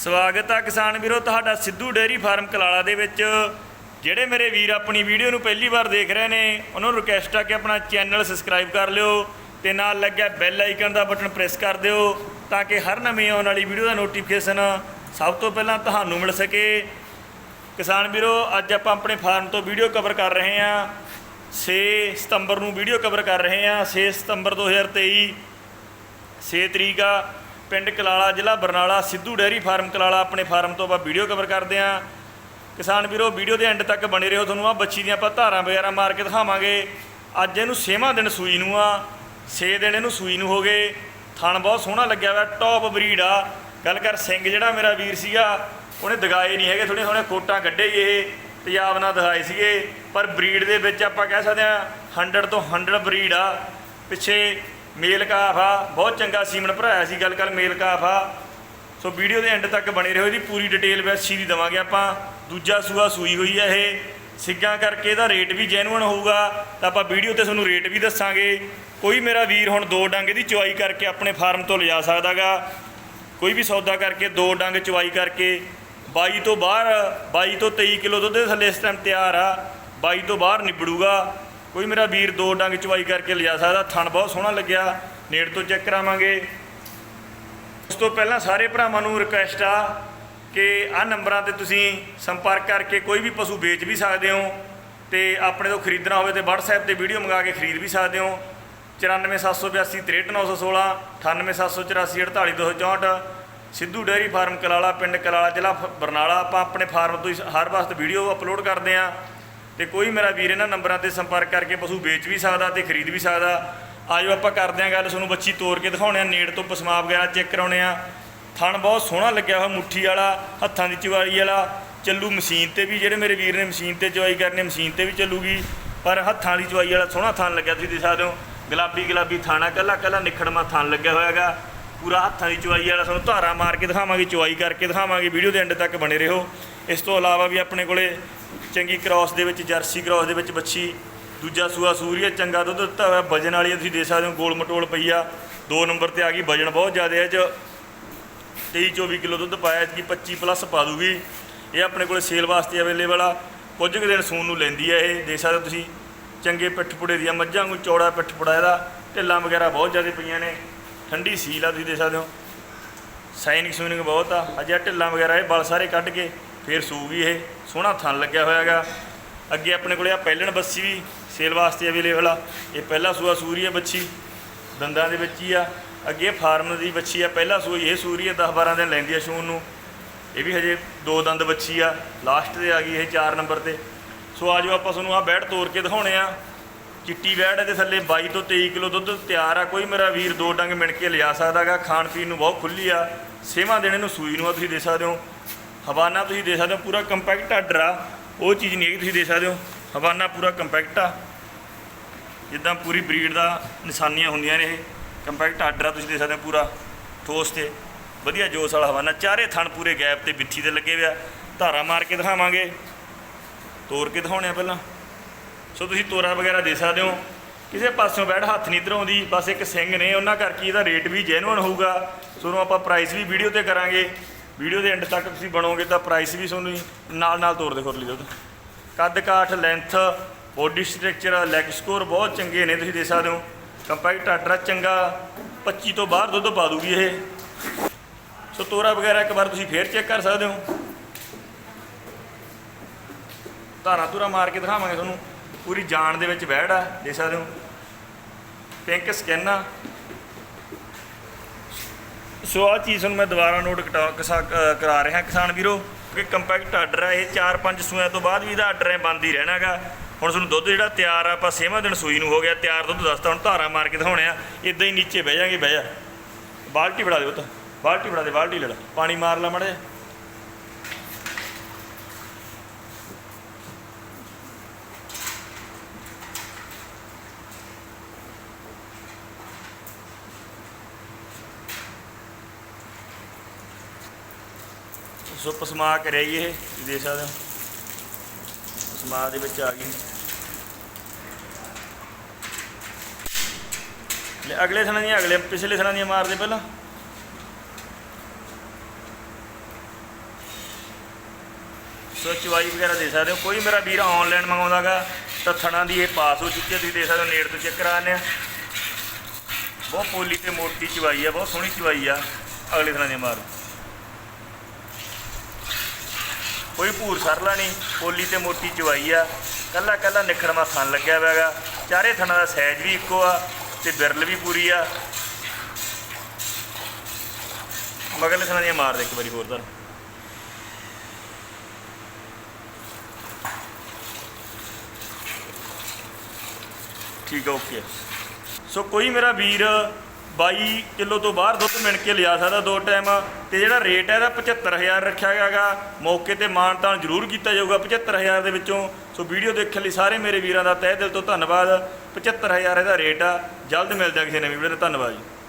ਸਵਾਗਤ ਆ ਕਿਸਾਨ ਵੀਰੋ, ਤੁਹਾਡਾ ਸਿੱਧੂ ਡੇਅਰੀ ਫਾਰਮ ਕਲਾਲਾ ਦੇ ਵਿੱਚ। ਜਿਹੜੇ ਮੇਰੇ ਵੀਰ ਆਪਣੀ ਵੀਡੀਓ ਨੂੰ ਪਹਿਲੀ ਵਾਰ ਦੇਖ ਰਹੇ ਨੇ, ਉਹਨਾਂ ਨੂੰ ਰਿਕਵੈਸਟ ਆ ਕਿ ਆਪਣਾ ਚੈਨਲ ਸਬਸਕ੍ਰਾਈਬ ਕਰ ਲਿਓ ਤੇ ਨਾਲ ਲੱਗਿਆ ਬੈਲ ਆਈਕਨ ਦਾ ਬਟਨ ਪ੍ਰੈਸ ਕਰ ਦਿਓ ਤਾਂ ਕਿ ਹਰ ਨਵੀਂ ਆਉਣ ਵਾਲੀ ਵੀਡੀਓ ਦਾ ਨੋਟੀਫਿਕੇਸ਼ਨ ਸਭ ਤੋਂ ਪਹਿਲਾਂ ਤੁਹਾਨੂੰ ਮਿਲ ਸਕੇ। ਕਿਸਾਨ ਵੀਰੋ, ਅੱਜ ਆਪਾਂ ਆਪਣੇ ਫਾਰਮ ਤੋਂ ਵੀਡੀਓ ਕਵਰ ਕਰ ਰਹੇ ਹਾਂ। 6 ਸਤੰਬਰ ਨੂੰ ਵੀਡੀਓ ਕਵਰ ਕਰ ਰਹੇ ਹਾਂ। 6 ਸਤੰਬਰ 2023 6 ਤਰੀਕ ਆ। ਪਿੰਡ ਕਲਾਲਾ, ਜ਼ਿਲ੍ਹਾ ਬਰਨਾਲਾ, ਸਿੱਧੂ ਡੈਰੀ ਫਾਰਮ ਕਲਾਲਾ ਆਪਣੇ ਫਾਰਮ ਤੋਂ ਆਪਾਂ ਵੀਡੀਓ ਕਵਰ ਕਰਦੇ ਆਂ ਕਿਸਾਨ ਵੀਰੋ, ਵੀਡੀਓ ਦੇ ਐਂਡ ਤੱਕ ਬਣੇ ਰਹੋ ਤੁਹਾਨੂੰ। ਆ ਬੱਚੀ ਦੀਆਂ ਆਪਾਂ ਧਾਰਾਂ ਵਗੈਰਾ ਮਾਰ ਕੇ ਦਿਖਾਵਾਂਗੇ। ਅੱਜ ਇਹਨੂੰ ਛੇਵਾਂ ਦਿਨ ਸੂਈ ਨੂੰ ਆ। 6 ਦਿਨ ਇਹਨੂੰ ਸੂਈ ਨੂੰ ਹੋ ਗਏ। ਥਣ ਬਹੁਤ ਸੋਹਣਾ ਲੱਗਿਆ ਹੋਇਆ ਟੌਪ ਬਰੀਡ ਆ। ਗੱਲ ਕਰ ਸਿੰਘ ਜਿਹੜਾ ਮੇਰਾ ਵੀਰ ਸੀਗਾ, ਉਹਨੇ ਦਿਖਾਏ ਨਹੀਂ ਹੈਗੇ ਥੋੜੇ ਥੋੜੇ ਕੋਟਾਂ ਕੱਢੇ ਹੀ ਇਹ ਪੰਜਾਬ ਨਾਲ ਦਿਖਾਏ ਸੀਗੇ। ਪਰ ਬਰੀਡ ਦੇ ਵਿੱਚ ਆਪਾਂ ਕਹਿ ਸਕਦੇ ਆ 100 ਤੋਂ 100 ਬਰੀਡ ਆ। ਪਿੱਛੇ ਮੇਲ ਕਾਫ ਆ ਬਹੁਤ ਚੰਗਾ ਸੀਮਨ ਭਰਾਇਆ ਸੀ, ਗੱਲ ਕਰ ਮੇਲ ਕਾਫ ਆ ਸੋ ਵੀਡੀਓ ਦੇ ਐਂਡ ਤੱਕ ਬਣੇ ਰਹੋ, ਇਹਦੀ ਪੂਰੀ ਡਿਟੇਲ ਵੈਸੀ ਦੀ ਦਵਾਂਗੇ ਆਪਾਂ। ਦੂਜਾ ਸੂਆ ਸੂਈ ਹੋਈ ਹੈ ਇਹ। ਸਿੱਗਾਂ ਕਰਕੇ ਇਹਦਾ ਰੇਟ ਵੀ ਜੈਨੂਅਨ ਹੋਊਗਾ, ਤਾਂ ਆਪਾਂ ਵੀਡੀਓ ਤੇ ਤੁਹਾਨੂੰ ਰੇਟ ਵੀ ਦੱਸਾਂਗੇ। ਕੋਈ ਮੇਰਾ ਵੀਰ ਹੁਣ ਦੋ ਡੰਗ ਦੀ ਚੁਆਈ ਕਰਕੇ ਆਪਣੇ ਫਾਰਮ ਤੋਂ ਲਿਜਾ ਸਕਦਾਗਾ। ਕੋਈ ਵੀ ਸੌਦਾ ਕਰਕੇ ਦੋ ਡੰਗ ਚੁਆਈ ਕਰਕੇ। 22 ਤੋਂ ਬਾਹਰ 22 ਤੋਂ 23 ਕਿਲੋ ਦੁੱਧ ਦੇ ਥੱਲੇ ਇਸ ਟਾਈਮ ਤਿਆਰ ਆ। 22 ਤੋਂ ਬਾਹਰ ਨਿਬੜੂਗਾ। ਕੋਈ ਮੇਰਾ ਵੀਰ ਦੋ ਡੰਗ ਚੁਆਈ ਕਰਕੇ ਲਿਜਾ ਸਕਦਾ, ਥਣ ਬਹੁਤ ਸੋਹਣਾ ਲੱਗਿਆ, ਨੇੜ ਤੋਂ ਚੈੱਕ ਕਰਾਵਾਂਗੇ। ਉਸ ਤੋਂ ਪਹਿਲਾਂ ਸਾਰੇ ਭਰਾਵਾਂ ਨੂੰ ਰਿਕੁਐਸਟ ਆ ਕਿ ਆਹ ਨੰਬਰਾਂ ਤੇ ਤੁਸੀਂ ਸੰਪਰਕ ਕਰਕੇ ਕੋਈ ਵੀ ਪਸ਼ੂ ਵੇਚ ਵੀ ਸਕਦੇ ਹੋ ਤੇ ਆਪਣੇ ਤੋਂ ਖਰੀਦਣਾ ਹੋਵੇ ਤੇ WhatsApp ਤੇ ਵੀਡੀਓ ਮੰਗਾ ਕੇ ਖਰੀਦ ਵੀ ਸਕਦੇ ਹੋ। 9478863916 9874848264 ਸਿੱਧੂ ਡੇਅਰੀ ਫਾਰਮ, ਕਲਾਲਾ ਪਿੰਡ, ਕਲਾਲਾ ਜ਼ਿਲ੍ਹਾ, ਬਰਨਾਲਾ। ਆਪਾਂ ਆਪਣੇ ਫਾਰਮ ਤੋਂ ਹਰ ਵਕਤ ਵੀਡੀਓ ਅਪਲੋਡ ਕਰਦੇ ਆ ਤੇ ਕੋਈ ਮੇਰਾ ਵੀਰ ਇਹਨਾਂ ਨੰਬਰਾਂ ਤੇ ਸੰਪਰਕ ਕਰਕੇ ਪਸ਼ੂ ਵੇਚ ਵੀ ਸਕਦਾ ਤੇ ਖਰੀਦ ਵੀ ਸਕਦਾ। ਆਜੋ ਆਪਾਂ ਕਰਦੇ ਆਂ ਗੱਲ, ਤੁਹਾਨੂੰ ਬੱਚੀ ਤੋੜ ਕੇ ਦਿਖਾਉਣੇ ਆ ਨੇੜ ਤੋਂ ਪਸਮਾ ਵਗੈਰਾ ਚੈੱਕ ਕਰਾਉਣੇ ਆ ਥਣ ਬਹੁਤ ਸੋਹਣਾ ਲੱਗਿਆ ਹੋਇਆ, ਮੁੱਠੀ ਵਾਲਾ, ਹੱਥਾਂ ਦੀ ਚਵਾਈ ਵਾਲਾ। ਚੱਲੂ ਮਸ਼ੀਨ ਤੇ ਵੀ ਜਿਹੜੇ ਮੇਰੇ ਵੀਰ ਨੇ ਮਸ਼ੀਨ ਤੇ ਚਵਾਈ ਕਰਨੀ, ਮਸ਼ੀਨ ਤੇ ਵੀ ਚੱਲੂਗੀ। ਪਰ ਹੱਥਾਂ ਦੀ ਚਵਾਈ ਵਾਲਾ ਸੋਹਣਾ ਥਣ ਲੱਗਿਆ, ਤੁਸੀਂ ਦੇਖ ਸਕਦੇ ਹੋ। ਗੁਲਾਬੀ ਗੁਲਾਬੀ ਥਾਣਾ, ਕੱਲਾ ਕੱਲਾ ਨਿਖੜਮਾ ਥਣ ਲੱਗਿਆ ਹੋਇਆਗਾ ਪੂਰਾ ਹੱਥਾਂ ਦੀ ਚਵਾਈ ਵਾਲਾ, ਤੁਹਾਨੂੰ ਧਾਰਾ ਮਾਰ ਕੇ ਦਿਖਾਵਾਂਗੇ ਚਵਾਈ ਕਰਕੇ ਦਿਖਾਵਾਂਗੇ, ਵੀਡੀਓ ਦੇ ਐਂਡ ਤੱਕ ਬਣੇ ਰਹੋ। ਇਸ ਤੋਂ ਇਲਾਵਾ ਵੀ ਆਪਣੇ ਕੋਲੇ ਚੰਗੀ ਕ੍ਰਾਸ ਦੇ ਵਿੱਚ ਜਰਸੀ ਕ੍ਰਾਸ ਦੇ ਵਿੱਚ ਬੱਚੀ ਦੂਜਾ ਸੂਆ ਸੂਰੀਆ ਚੰਗਾ ਦੁੱਧ ਦਿੱਤਾ ਹੋਇਆ ਵਜਨ ਵਾਲੀ ਆ, ਤੁਸੀਂ ਦੇ ਸਕਦੇ ਹੋ ਗੋਲ ਮਟੋਲ ਪਈ ਆ। ਦੋ ਨੰਬਰ ਤੇ ਆ ਗਈ ਵਜਨ ਬਹੁਤ ਜ਼ਿਆਦਾ ਹੈ 'ਚ। 23 24 ਕਿਲੋ ਦੁੱਧ ਪਾਇਆ ਜੀ 25 ਪਲੱਸ ਪਾ ਦੂਗੀ। ਇਹ ਆਪਣੇ ਕੋਲ ਸੇਲ ਵਾਸਤੇ ਅਵੇਲੇਬਲ ਆ। ਕੁਝ ਕੁ ਦਿਨ ਸੂਣ ਨੂੰ ਲੈਂਦੀ ਆ ਇਹ। ਦੇਖ ਸਕਦੇ ਹੋ ਤੁਸੀਂ ਚੰਗੇ ਪਿੱਠ ਪੁੜੇ ਦੀਆਂ ਮੱਝਾਂ ਨੂੰ ਚੌੜਾ ਪਿੱਠ ਪੁੜਾ ਇਹਦਾ। ਢਿੱਲਾਂ ਵਗੈਰਾ ਬਹੁਤ ਜ਼ਿਆਦਾ ਪਈਆਂ ਨੇ। ਠੰਡੀ ਸੀਲ ਆ ਤੁਸੀਂ ਦੇਖ ਸਕਦੇ ਹੋ। ਸਾਈਨਿੰਗ ਸੂਨਿੰਗ ਬਹੁਤ ਆ। ਅਜੇ ਢਿੱਲਾਂ ਵਗੈਰਾ ਇਹ ਬਲ ਸਾਰੇ ਕੱਢ ਕੇ ਫੇਰ ਸੂਗੀ ਇਹ, ਸੋਹਣਾ ਥਣ ਲੱਗਿਆ ਹੋਇਆ ਹੋਇਆਗਾ। ਅੱਗੇ ਆਪਣੇ ਕੋਲੇ ਆ ਪਹਿਲਣ ਬੱਸੀ ਵੀ, ਸੇਲ ਵਾਸਤੇ ਅਵੇਲੇਬਲ ਆ। ਇਹ ਪਹਿਲਾ ਸੂਆ ਸੂਰੀ ਹੈ ਬੱਚੀ, ਦੰਦਾਂ ਦੇ ਵਿੱਚ ਹੀ ਆ। ਅੱਗੇ ਫਾਰਮ ਦੀ ਬੱਚੀ ਆ, ਪਹਿਲਾ ਸੂਈ ਇਹ ਸੂਰੀ ਹੈ 10 12 ਦਿਨ ਲੈਂਦੀ ਆ ਸ਼ੂਨ ਨੂੰ। ਇਹ ਵੀ ਹਜੇ ਦੋ ਦੰਦ ਬੱਚੀ ਆ ਲਾਸਟ ਤੇ ਆ ਗਈ ਇਹ 4 ਨੰਬਰ ਤੇ। ਸੋ ਆਜੋ ਆਪਾਂ ਤੁਹਾਨੂੰ ਆ ਬੈੜ ਤੋੜ ਕੇ ਦਿਖਾਉਣੇ ਆ। ਚਿੱਟੀ ਬੈੜ ਇਹਦੇ ਥੱਲੇ 22 ਤੋਂ 23 ਕਿਲੋ ਦੁੱਧ ਤਿਆਰ ਆ। ਕੋਈ ਮੇਰਾ ਵੀਰ ਦੋ ਡੰਗ ਮਿਣ ਕੇ ਲਿਆ ਸਕਦਾਗਾ, ਖਾਣ ਪੀਣ ਨੂੰ ਬਹੁਤ ਖੁੱਲੀ ਆ। ਸੇਵਾ ਦੇਣੇ ਨੂੰ ਸੂਈ ਨੂੰ ਆ, ਤੁਸੀਂ ਦੇ ਸਕਦੇ ਹੋ। ਹਵਾਨਾ ਤੁਸੀਂ ਦੇ ਸਕਦੇ ਹੋ ਪੂਰਾ ਕੰਪੈਕਟ ਆਰਡਰ ਆ ਉਹ ਚੀਜ਼ ਨਹੀਂ ਹੈਗੀ ਤੁਸੀਂ ਦੇ ਸਕਦੇ ਹੋ। ਹਵਾਨਾ ਪੂਰਾ ਕੰਪੈਕਟ ਆ ਜਿੱਦਾਂ ਪੂਰੀ ਬਰੀਡ ਦਾ ਨਿਸ਼ਾਨੀਆਂ ਹੁੰਦੀਆਂ ਨੇ ਇਹ। ਕੰਪੈਕਟ ਆਰਡਰ ਆ ਤੁਸੀਂ ਦੇ ਸਕਦੇ ਹੋ ਪੂਰਾ, ਠੋਸ ਤੇ। ਵਧੀਆ ਜੋਸ ਵਾਲਾ ਹਵਾਨਾ। ਚਾਰੇ ਥਣ ਪੂਰੇ ਗੈਪ ਤੇ ਬਿੱਥੀ ਤੇ ਲੱਗੇ ਹੋਇਆ ਧਾਰਾ ਮਾਰ ਕੇ ਦਿਖਾਵਾਂਗੇ। ਤੋੜ ਕੇ ਦਿਖਾਉਣੇ ਆ ਪਹਿਲਾਂ। ਸੋ ਤੁਸੀਂ ਤੋਰਾ ਵਗੈਰਾ ਦੇ ਸਕਦੇ ਹੋ। ਕਿਸੇ ਪਾਸਿਓਂ ਬੈਠ, ਹੱਥ ਨਹੀਂ ਧਰਾਉਂਦੀ, ਬਸ ਇੱਕ ਸਿੰਘ ਨੇ। ਉਹਨਾਂ ਕਰਕੇ ਇਹਦਾ ਰੇਟ ਵੀ ਜੈਨੂਅਨ ਹੋਊਗਾ। ਤੁਹਾਨੂੰ ਆਪਾਂ ਪ੍ਰਾਈਸ ਵੀ ਵੀਡੀਓ ਤੇ ਕਰਾਂਗੇ। ਵੀਡੀਓ ਦੇ ਐਂਡ ਤੱਕ ਤੁਸੀਂ ਬਣੋਗੇ ਤਾਂ ਪ੍ਰਾਈਸ ਵੀ ਤੁਹਾਨੂੰ ਨਾਲ ਨਾਲ ਤੋੜ ਦੇ ਲਈ ਦੁੱਧ। ਕੱਦ ਕਾਠ length body structure leg score ਬਹੁਤ ਚੰਗੇ ਨੇ, ਤੁਸੀਂ ਦੇ ਸਕਦੇ ਹੋ। ਕੰਪੈਕਟ ਆਰਡਰ ਚੰਗਾ 25 ਤੋਂ ਬਾਹਰ ਦੁੱਧ ਪਾ ਦੂਗੀ ਇਹ। ਸੋ ਤੋਰਾ ਵਗੈਰਾ ਇੱਕ ਵਾਰ ਤੁਸੀਂ ਫੇਰ ਚੈੱਕ ਕਰ ਸਕਦੇ ਹੋ। ਧਾਰਾ ਧੂਰਾ ਮਾਰ ਕੇ ਦਿਖਾਵਾਂਗੇ ਤੁਹਾਨੂੰ। ਪੂਰੀ ਜਾਨ ਦੇ ਵਿੱਚ ਬਹਿੜ ਆ ਦੇ ਸਕਦੇ ਹੋ। ਪਿੰਕ ਸਕਿਨ ਆ ਸੋ ਆ ਚੀਜ਼ ਨੂੰ ਮੈਂ ਦੁਬਾਰਾ ਨੋਟ ਕਟਾ ਕਸਾ- ਕਰਾ ਰਿਹਾ ਕਿਸਾਨ ਵੀਰੋ, ਕਿ ਕੰਪੈਕਟ ਆਰਡਰ ਆ, ਇਹ 4-5 ਸੂਆਂ ਤੋਂ ਬਾਅਦ ਵੀ ਇਹਦਾ ਆਰਡਰ ਹੈ ਬੰਦ ਹੀ ਰਹਿਣਾਗਾ ਹੁਣ ਤੁਹਾਨੂੰ ਦੁੱਧ ਜਿਹੜਾ ਤਿਆਰ ਆ, ਆਪਾਂ ਛੇਵਾਂ ਦਿਨ ਸੂਈ ਨੂੰ ਹੋ ਗਿਆ, ਤਿਆਰ ਦੁੱਧ ਦੱਸਦਾ, ਹੁਣ ਧਾਰਾ ਮਾਰ ਕੇ ਦਿਖਾਉਣੇ ਆ ਇਦਾਂ ਹੀ ਨੀਚੇ ਬਹਿ ਜਾਗੇ, ਬਹਿ ਜਾ। ਬਾਲਟੀ ਫੜਾ ਦਿਓ ਉਹ ਤਾਂ ਬਾਲਟੀ ਫੜਾ ਦੇ, ਬਾਲਟੀ ਲੈ ਲੈ। ਪਾਣੀ ਮਾਰ ਲੈ ਮੜੇ ਸੋ ਪਸਮਾ ਕਰਿਆ ਜੀ ਇਹ ਤੁਸੀਂ ਦੇਖ ਸਕਦੇ ਹੋ ਪਸਮਾ ਦੇ ਵਿੱਚ ਆ ਗਈ। ਲੈ ਅਗਲੇ ਥਣਾ ਦੀਆਂ, ਅਗਲੇ ਪਿਛਲੇ ਥਣਾ ਦੀਆਂ ਮਾਰਦੇ ਪਹਿਲਾਂ। ਸੋ ਚਵਾਈ ਵਗੈਰਾ ਦੇ ਸਕਦੇ ਹੋ। ਕੋਈ ਮੇਰਾ ਵੀਰ ਆਨਲਾਈਨ ਮੰਗਾਉਂਦਾਗਾ, ਤਾਂ ਥਣਾ ਦੀ ਇਹ ਪਾਸ ਹੋ ਚੁੱਕੀ ਹੈ, ਤੁਸੀਂ ਦੇਖ ਸਕਦੇ ਹੋ ਨੇੜ ਤੋਂ ਚੈੱਕ ਕਰਾਉਂਦੇ ਆ। ਬਹੁਤ ਪੋਲੀ ਤੇ ਮੋਟੀ ਚਵਾਈ ਆ, ਬਹੁਤ ਸੋਹਣੀ ਚਵਾਈ ਆ। ਅਗਲੇ ਥਣਾ ਦੀਆਂ ਮਾਰੋ। ਕੋਈ ਭੂਰ ਸਰਲਾ ਨਹੀਂ ਪੋਲੀ ਤੇ ਮੋਟੀ ਚਵਾਈ ਆ। ਕੱਲਾ ਕੱਲਾ ਨਿਖੜਵਾ ਥਣ ਲੱਗਿਆ ਹੋਇਆ ਹੈਗਾ। ਚਾਰੇ ਥਣਾਂ ਦਾ ਸਾਈਜ਼ ਵੀ ਇੱਕੋ ਆ ਤੇ ਬਿਰਲ ਵੀ ਪੂਰੀ ਆ। ਮਗਰਲੇ ਥਣਾਂ ਦੀਆਂ ਮਾਰ ਦੇ ਇੱਕ ਵਾਰੀ ਹੋਰ ਤਾਂ ਠੀਕ ਆ, ਓਕੇ। ਸੋ ਕੋਈ ਮੇਰਾ ਵੀਰ 22 ਕਿਲੋ ਤੋਂ ਬਾਹਰ ਦੁੱਧ ਮਿਣ ਕੇ ਲਿਆ ਸਕਦਾ ਦੋ ਟਾਈਮ ਤੇ ਜਿਹੜਾ ਰੇਟ ਹੈ ਇਹਦਾ 75000 ਰੱਖਿਆ ਗਿਆਗਾ। ਮੌਕੇ ਤੇ ਮਾਣ ਤਾਣ ਜ਼ਰੂਰ ਕੀਤਾ ਜਾਊਗਾ। 75000 ਦੇ ਵਿੱਚੋਂ, ਸੋ ਵੀਡੀਓ ਦੇਖਣ ਲਈ ਸਾਰੇ ਮੇਰੇ ਵੀਰਾਂ ਦਾ ਤਹਿ ਦਿਲ ਤੋਂ ਧੰਨਵਾਦ। 75000 ਇਹਦਾ ਰੇਟ ਆ। ਜਲਦ ਮਿਲਦਾ ਕਿਸੇ ਨਵੀਂ ਵੀਡੀਓ ਤੇ। ਧੰਨਵਾਦ ਜੀ।